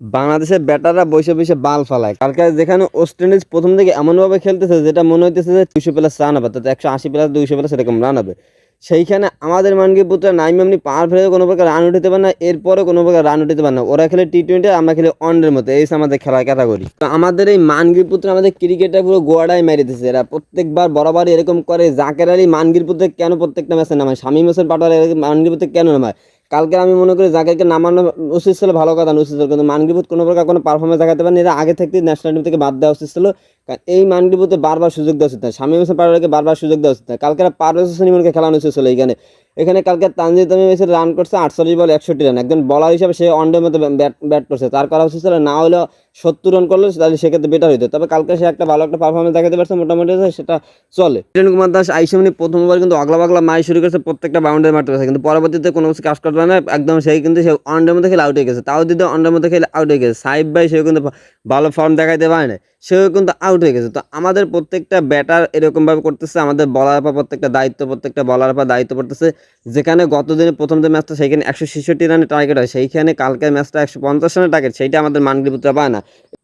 বাংলাদেশের ব্যাটাররা বসে বসে বাল ফালায়। কালকে যেখানে ওয়েস্ট ইন্ডিজ প্রথম থেকে এমনভাবে খেলতেছে, যেটা মনে হইতেছে যে দুশো প্লাস রান হবে তাতে একশো আশি প্লাস দুইশো প্লাস এরকম রান হবে। সেইখানে আমাদের মানকি পুত্র নাইম এমনি পাওয়ার ফেলে কোনো প্রকার রান উঠাতে পারে না এরপরে কোনো প্রকার রান উঠাতে পারে না। ওরা খেলে টি টোয়েন্টি আমরা খেলে ওয়ানডের মতো, এই আমাদের খেলার ক্যাটাগরি তো আমাদের এই মানগির পুত্র, আমাদের ক্রিকেটটা পুরো গোয়াটাই মেরে দিতেছে এরা প্রত্যেকবার বরাবর এরকম করে, জাকের আলী মানগির পুত্র কেন প্রত্যেকটা ম্যাচে নামায়? শামীম হোসেন পাটোয়ার মানগির পুত্র কেন নামায়? কালকে আমি মনে করি জাকিরকে নামানো উচিত ছিল ভালো কথা না উচিত ছিল। কিন্তু মানগিবুত কোনো প্রকার কোনো পারফরমেন্স দেখাতে পারেনি। এরা আগে থেকে ন্যাশনাল টিম থেকে বাদ দেওয়া উচিত ছিল। কারণ এই মানগিবুতে বারবার সুযোগ দেওয়া উচিত স্বামী হোসেন পারোয়ারকে বারবার সুযোগ দেওয়া উচিত কালকে পারভেজ হোসেন ইমনকে খেলানো উচিত ছিল এখানে। এখানে কালকে তানজিদ তামিম এসে রান করছে আটচল্লিশ বল একষট্টি রান একজন বলার হিসাবে সে অন্ডের মতো ব্যাট ব্যাট করছে। তার করা উচিত ছিল না হলেও সত্তর রান করলে তাহলে সেক্ষেত্রে বেটার হইতো। তবে কালকে সে একটা ভালো একটা পারফরমেন্স দেখাতে পারছে, মোটামুটি সেটা চলে। কিরণ কুমার দাস আইসেমনি প্রথমবার কিন্তু অগলা বাগলা মাই শুরু করেছে, প্রত্যেকটা বাউন্ডারি মারতে পারছে, কিন্তু পরবর্তীতে কোনো কিছু কাজ করতে পারে না, একদম সেই কিন্তু সে অন্ডের মধ্যে খেলে আউট হয়ে গেছে। তাও দিতে অন্ডের মধ্যে খেলে আউট হয়ে গেছে সাইব ভাই সেও কিন্তু ভালো ফর্ম দেখাইতে পারে না সেও কিন্তু আউট হয়ে গেছে। তো আমাদের প্রত্যেকটা ব্যাটার এরকমভাবে করতেছে, আমাদের বলার পর প্রত্যেকটা দায়িত্ব, প্রত্যেকটা বলার পর দায়িত্ব পড়তেছে। যেখানে গত দিনে প্রথম যে ম্যাচটা সেইখানে একশো ছেষট্টি রানের টার্গেট হয়, সেইখানে কালকের ম্যাচটা একশো পঞ্চাশ রানের টার্গেট সেইটা আমাদের মানগিরিপুত্রা পায় না।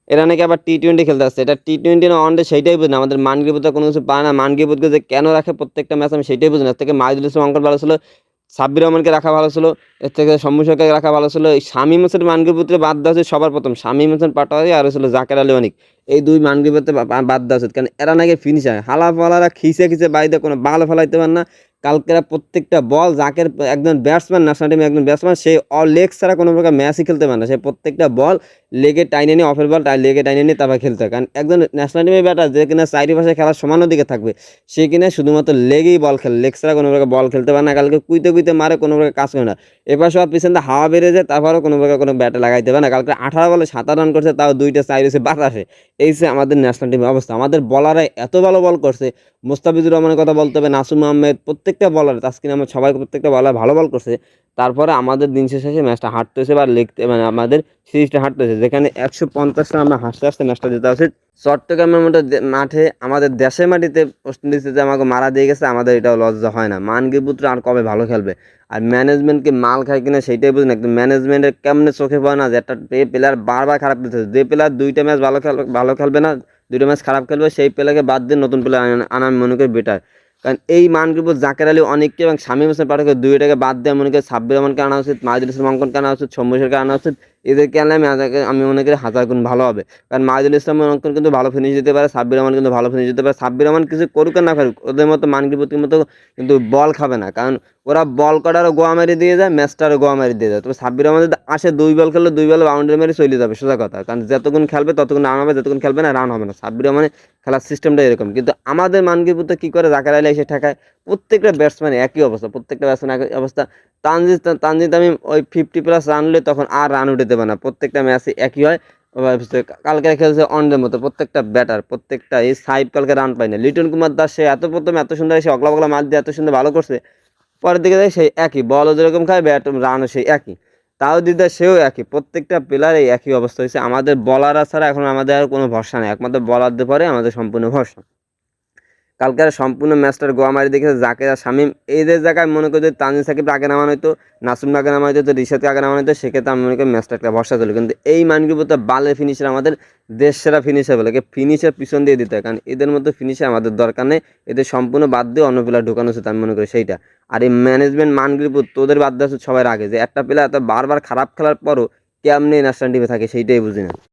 এরা নাকি আবার টি টোয়েন্টি খেলতে আসছে। এটা টি টোয়েন্টি না ওয়ানডে সেইটাই বুঝি না। আমাদের মানগিরিপুত্রা কোনো কিছু পায় না। মানগিরিপুতকে যে কেন রাখে প্রত্যেকটা ম্যাচ আমি সেইটাই বুঝি না। থেকে মাহিদুল ইসলাম অঙ্কন ভালো ছিল, সাব্বির রহমানকে রাখা ভালো ছিল, এর থেকে সম্মুখকে রাখা ভালো ছিল। এই শামীম হোসেন মানগিরিপুত্রে বাদ দেওয়া হচ্ছে সবার প্রথম। শামীম হোসেন, পাটোয়ারি আর ছিল জাকের আলী অনিক এই দুই মানগিরিপুত্রে বাদ দেওয়া উচিত কারণ এরা নাকি ফিনিশার হালা ফালারা খিসে খিসে বাইরে কোনো বাল ফেলাইতে পারে না। কালকেরা প্রত্যেকটা বল জাকের একজন ব্যাটসম্যান ন্যাশনাল টিমে একজন ব্যাটসম্যান সেই অল লেগ ছাড়া কোনো প্রকার ম্যাচই খেলতে পারে না। সে প্রত্যেকটা বল লেগে টাইনে নিয়ে অফের বল লেগে টাইনে নিয়ে তারপর খেলতে হয়। কারণ একজন ন্যাশনাল টিমের ব্যাটার যে কিনা চারি পাশে খেলার সমানের দিকে থাকবে, সে কিনা শুধুমাত্র লেগেই বল খেলে লেগ ছাড়া কোনো প্রকার বল খেলতে পারে না, কালকে কুইতে কুইতে মারে কোনো প্রকার কাজ করে না। এবার সব পিছনে হাওয়া বেড়ে যায়, তারপরেও কোনো প্রকার কোনো ব্যাটে লাগাইতে পারে না। কালকে আঠারো বলে সাতাশ রান করছে, তাও দুইটা চাই রয়েছে বাতাসে। এই যে আমাদের ন্যাশনাল টিমের অবস্থা, আমাদের বলারাই এত ভালো বল করছে। মোস্তাফিজুর রহমানের কথা বলতে হবে নাসুম আহমেদ প্রত্যেকটা বলার তাস্কিন আহমেদ সবাই প্রত্যেকটা বলার ভালো বল করছে। তারপরে আমাদের দিন শেষে এসে ম্যাচটা হারতে হয়েছে বা লিখতে মানে আমাদের সিরিজটা হারতে হয়েছে যেখানে একশো পঞ্চাশ রান আমরা হাসতে হাসতে ম্যাচটা যেতে উচিত চট্টগ্রামের মতো মাঠে, আমাদের দেশের মাটিতে ওয়েস্ট ইন্ডিজে আমাকে মারা দিয়ে গেছে, আমাদের এটাও লজ্জা হয় না। মানগিপুত্র আর কবে ভালো খেলবে? আর ম্যানেজমেন্টকে মাল খায় কিনা সেইটাই বুঝি না। একদম ম্যানেজমেন্টের কেমনে চোখে পড়ে না যে একটা প্লেয়ার বারবার খারাপ খেলতেছে যে প্লেয়ার দুইটা ম্যাচ ভালো খেল ভালো খেলবে না, দুইটা ম্যাচ খারাপ খেলবে, সেই প্লেয়ারকে বাদ দিয়ে নতুন প্লেয়ার আনা আমি মনে করি বেটার কারণ এই মানগুলো জাকের আলী অনেককে এবং শামীম হোসেন পাঠককে দুইটাকে বাদ দিয়ে মনে করি সাব্বির রহমানকে আনা উচিত, মাহিদুল ইসলাম অঙ্কনকে আনা উচিত সৌম্যশেরকে আনা উচিত, এদেরকে আনলে আমি আমি মনে করি হাজার গুণ ভালো হবে। কারণ মাহিদুল ইসলাম অঙ্কন কিন্তু ভালো ফিনিশ দিতে পারে, সাব্বির রহমান কিন্তু ভালো ফিনিশ দিতে পারে। সাব্বির রহমান কিছু করুক না করুক, ওদের মতো মানগিপুতির মতো কিন্তু বল খাবে না। কারণ ওরা বল কটারও গোয়া মারি দিয়ে যায়, ম্যাচটারও গোয়া মারি দিয়ে যায়। তবে সাব্বির রহমান যদি আসে দুই বল খেললে, দুই বল বাউন্ডারি মেরে চলে যাবে, সোজা কথা। কারণ যতক্ষণ খেলবে ততক্ষণ রান হবে যতক্ষণ খেলবে না রান হবে না। সাব্বির রহমানের খেলার সিস্টেমটা এরকম। কিন্তু আমাদের মানগিপুতে কী করে? জাকার আলী এসে ঠেকায়। প্রত্যেকটা ব্যাটসম্যান একই অবস্থা, প্রত্যেকটা ব্যাটসম্যান একই অবস্থা। তানজিদ তানজিদ আমি ওই ফিফটি প্লাস রান হলে তখন আর রান উঠে দেবে না। প্রত্যেকটা ম্যাচে একই হয়। কালকে খেলছে অনডের মতো। প্রত্যেকটা ব্যাটার প্রত্যেকটা এই সাইড কালকে রান পায় না। লিটন কুমার দাস সে এত প্রথমে এত সুন্দর সে অগলা বগলা মার দিয়ে এত সুন্দর ভালো করছে, পরের দিকে সেই একই। বলও যেরকম খায় ব্যাট রানও সেই একই। তাও দিদা সেও একই, প্রত্যেকটা প্লেয়ারে একই অবস্থা হয়েছে। আমাদের বলার ছাড়া এখন আমাদের আর কোনো ভরসা নেই। একমাত্র বলারদের পরে আমাদের সম্পূর্ণ ভরসা। কালকে আর সম্পূর্ণ ম্যাচটার গোয়া মারি দেখেছে জাকের আর শামিম। এইদের জায়গায় মনে করি যদি তানজিদ সাকিব আগে নামানো হতো নাসুম আগে নামানো হতো রিশাদকে আগে নামানো হতো সেক্ষেত্রে আমি মনে করি ম্যাচটা একটা ভরসা ছিল কিন্তু এই মানগুলো বালের ফিনিশার আমাদের দেশ সেরা ফিনিশার বলে ফিনিশার পিছন দিয়ে দিতে হয়, কারণ এদের মতো ফিনিশার আমাদের দরকার নেই। এদের সম্পূর্ণ বাদ দিয়ে অন্য প্লেয়ার ঢোকানো উচিত আমি মনে করি সেইটা। আর এই ম্যানেজমেন্ট মানগুলো তোদের বাদ দেওয়া সবার আগে, যে একটা প্লেয়ার এত বারবার খারাপ খেলার পরও কেমনি ন্যাশনাল টিমে থাকে সেইটাই বুঝি না।